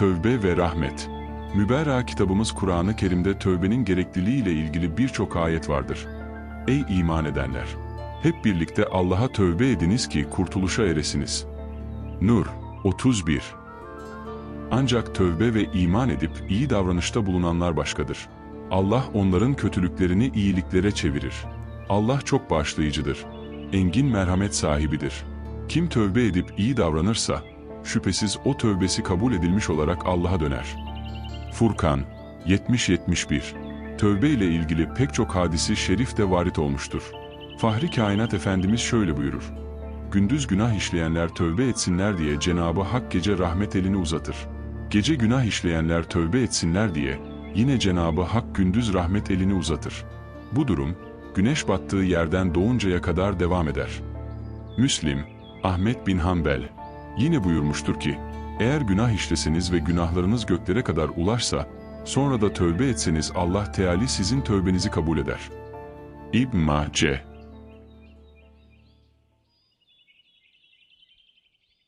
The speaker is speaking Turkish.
Tövbe ve rahmet. Müberra kitabımız Kur'an-ı Kerim'de tövbenin gerekliliği ile ilgili birçok ayet vardır. Ey iman edenler! Hep birlikte Allah'a tövbe ediniz ki kurtuluşa eresiniz. Nur 31 Ancak tövbe ve iman edip iyi davranışta bulunanlar başkadır. Allah onların kötülüklerini iyiliklere çevirir. Allah çok bağışlayıcıdır. Engin merhamet sahibidir. Kim tövbe edip iyi davranırsa, şüphesiz o tövbesi kabul edilmiş olarak Allah'a döner. Furkan 70-71 Tövbe ile ilgili pek çok hadisi şerif de varit olmuştur. Fahri Kainat Efendimiz şöyle buyurur. Gündüz günah işleyenler tövbe etsinler diye Cenabı Hak gece rahmet elini uzatır. Gece günah işleyenler tövbe etsinler diye yine Cenabı Hak gündüz rahmet elini uzatır. Bu durum güneş battığı yerden doğuncaya kadar devam eder. Müslim, Ahmet bin Hanbel yine buyurmuştur ki, eğer günah işleseniz ve günahlarınız göklere kadar ulaşsa, sonra da tövbe etseniz Allah Teala sizin tövbenizi kabul eder. İbn Mace